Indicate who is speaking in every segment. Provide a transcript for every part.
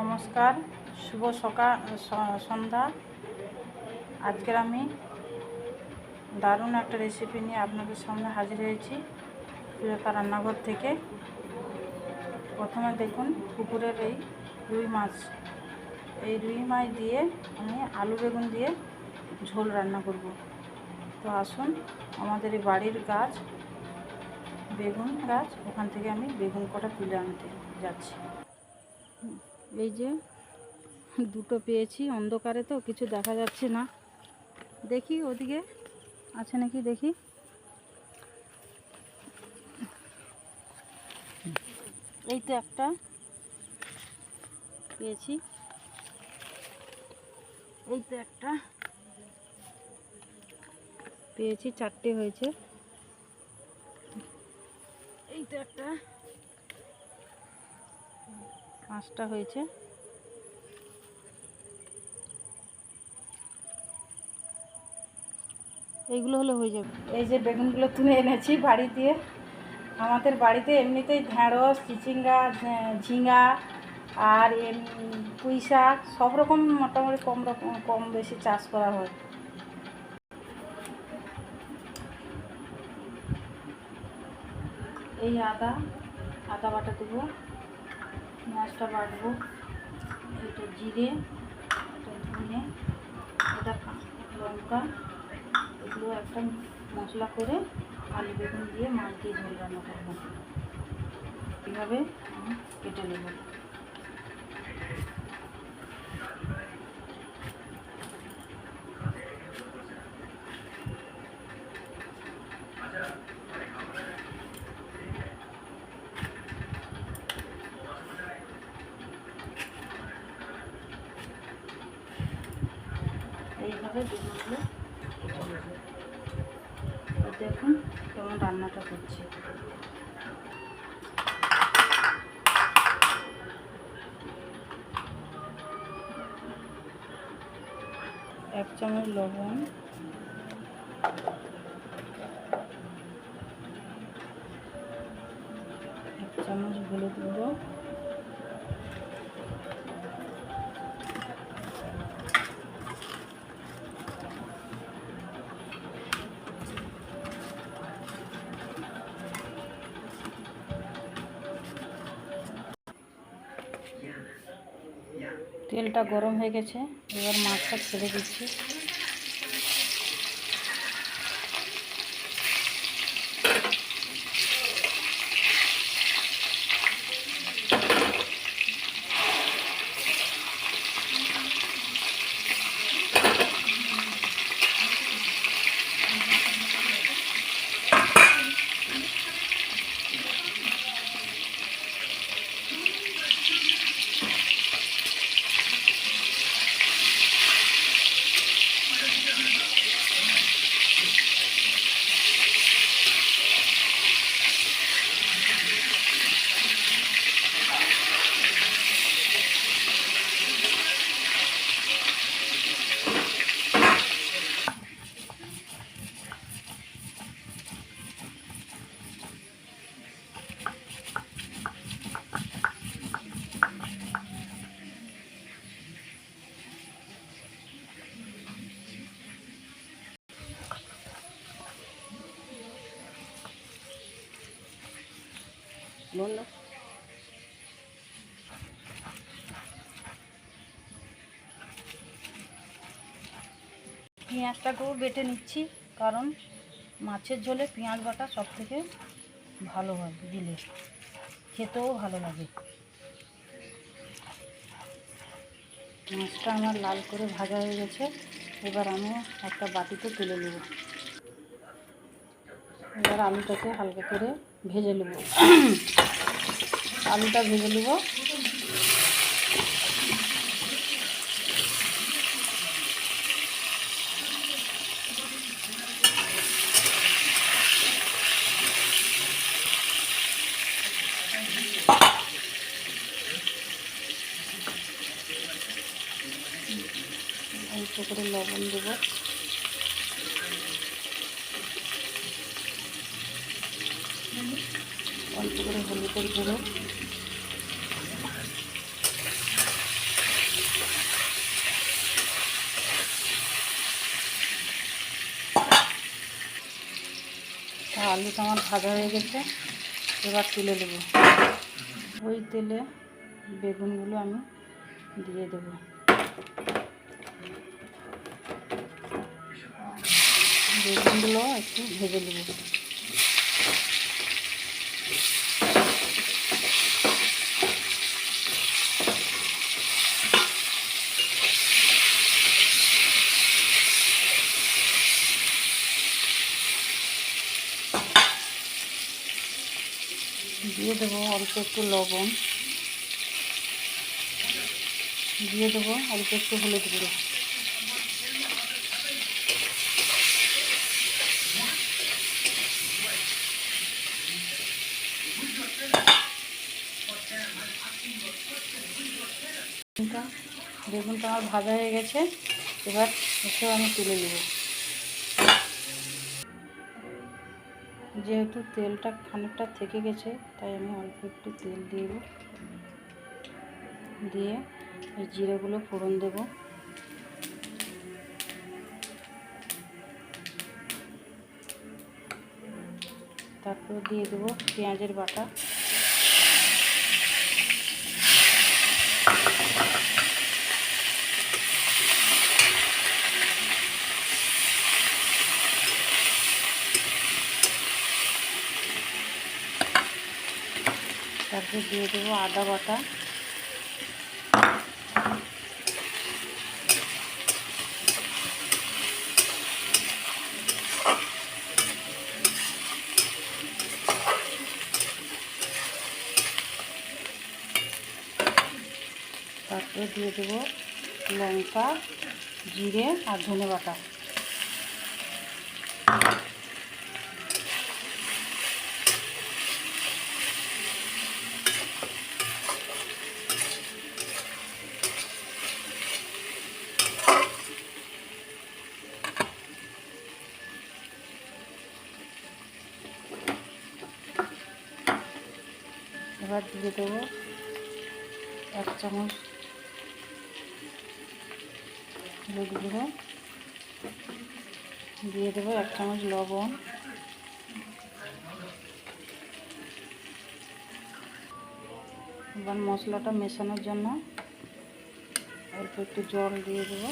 Speaker 1: নমস্কার, শুভ সকাল সন্ধ্যা। আজকের আমি দারুণ একটা রেসিপি নিয়ে আপনাদের সামনে হাজির হয়েছি সুরেখা রান্নাঘর থেকে। প্রথমে দেখুন, পুকুরের এই রুই মাছ। এই রুই মাছ দিয়ে আমি আলু বেগুন দিয়ে ঝোল রান্না করব। তো আসুন, আমাদের এই বাড়ির গাছ, বেগুন গাছ, ওখান থেকে আমি বেগুন কটা তুলে আনতে যাচ্ছি। এই যে, দুটো পেয়েছি, অন্ধকারে তো কিছু দেখা যাচ্ছে না। দেখি ওদিকে, আছে নাকি দেখি? এই তো একটা পেয়েছি। এই তো একটা পেয়েছি, চারটে হয়েছে। এই তো একটা পাঁচটা হয়েছে। এইগুলো হলে হয়ে যাবে। এই যে বেগুনগুলো তুলে এনেছি বাড়ি দিয়ে আমাদের বাড়িতে এমনিতেই ঢ্যাঁড়স চিচিঙ্গা ঝে- ঝিঙা আর পুঁই শাক সব রকম মোটামুটি কম রকম, কম বেশি চাষ করা হয়। এই আদা আদা বাটা দেবো। পেঁয়াজটা বাটবো। এটা জিরে, এটা ধনে, এটা লঙ্কা, এগুলো একটা মশলা করে আলু বেগুন দিয়ে মাছ দিয়ে ঝোল রান্না করব। এভাবে কেটে নেব। বেগুনগুলো কেটে দেখুন কেমন রান্নাটা করছি। এক চামচ লবণ তেলটা গরম হয়ে গেছে এবার মাছটা ছেড়ে দিচ্ছি। বলল পেঁয়াজটাকেও বেটে নিচ্ছি, কারণ মাছের ঝোলে পেঁয়াজ বাটা সব থেকে ভালো হয় দিলে। খেতেও ভালো লাগে। মাছটা আমার লাল করে ভাজা হয়ে গেছে, এবার আমি একটা বাটিতে তুলে নেব। এবার আলুটাকে হালকা করে ভেজে নেব। আলুটা ভেজে নেব। অল্প করে লবণ দেবো। অল্প করে হলুদের গুঁড়ো। বেগুনটা আমার ভাজা হয়ে গেছে, এবার তুলে দেব ওই তেলে বেগুনগুলো আমি দিয়ে দেব। বেগুনগুলো একটু ভেজে নেব। দিয়ে দেবো অল্প একটু লবণ। দিয়ে দেবো অল্প একটু হলুদ গুঁড়ো। বেগুনটা আমার ভাজা হয়ে গেছে। এবার এসেও আমি তুলে নেব। যেহেতু তেলটা খানিকটা থেকে গেছে, তাই আমি অল্প একটু তেল দিয়ে দেব। দিয়ে এই জিরেগুলো ফোড়ন দেব। তারপর দিয়ে দেবো পেঁয়াজের বাটা। তারপর দিয়ে দেবো আদা বাটা। তারপরে দিয়ে দেবো লঙ্কা জিরে আর ধনে বাটা। এবার দিয়ে দেবো এক চামচ হলুদ গুঁড়ো। দিয়ে দেবো এক চামচ লবণ। এবার মশলাটা মেশানোর জন্য অল্প একটু জল দিয়ে দেবো।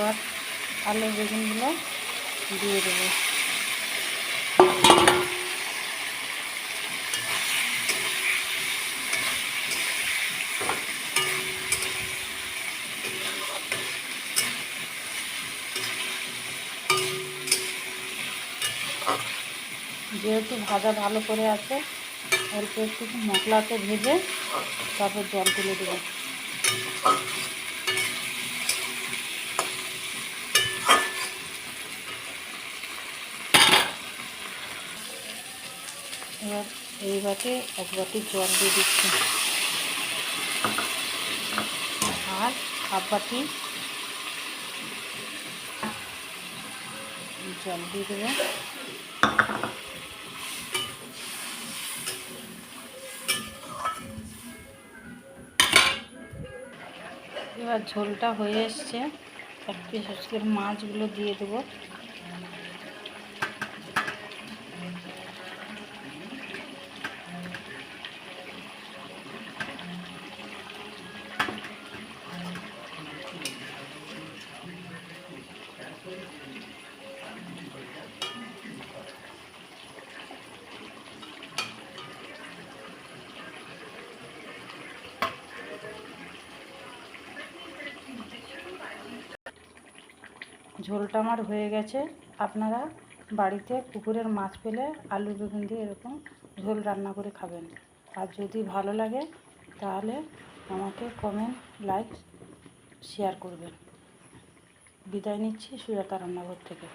Speaker 1: এবার আলু বেগুনগুলো দিয়ে দেবো। যেহেতু ভাজা ভালো করে আছে, অল্প একটু মশলাতে ভেজে তারপর জল তুলে দেবো। এবার এই বাটি এক বাটি জল দিয়ে দিচ্ছি। আর হাফ বাটি জল দিয়ে দেবো। এবার ঝোলটা হয়ে এসছে। এক পিস মাছগুলো দিয়ে দেবো। ঝোলটা আমার হয়ে গেছে। আপনারা বাড়িতে পুকুরের মাছ পেলে আলু বেগুন দিয়ে এরকম ঝোল রান্না করে খাবেন। আর যদি ভালো লাগে, তাহলে আমাকে কমেন্ট লাইক শেয়ার করবেন। বিদায় নিচ্ছি সুজাতা রান্নাঘর থেকে।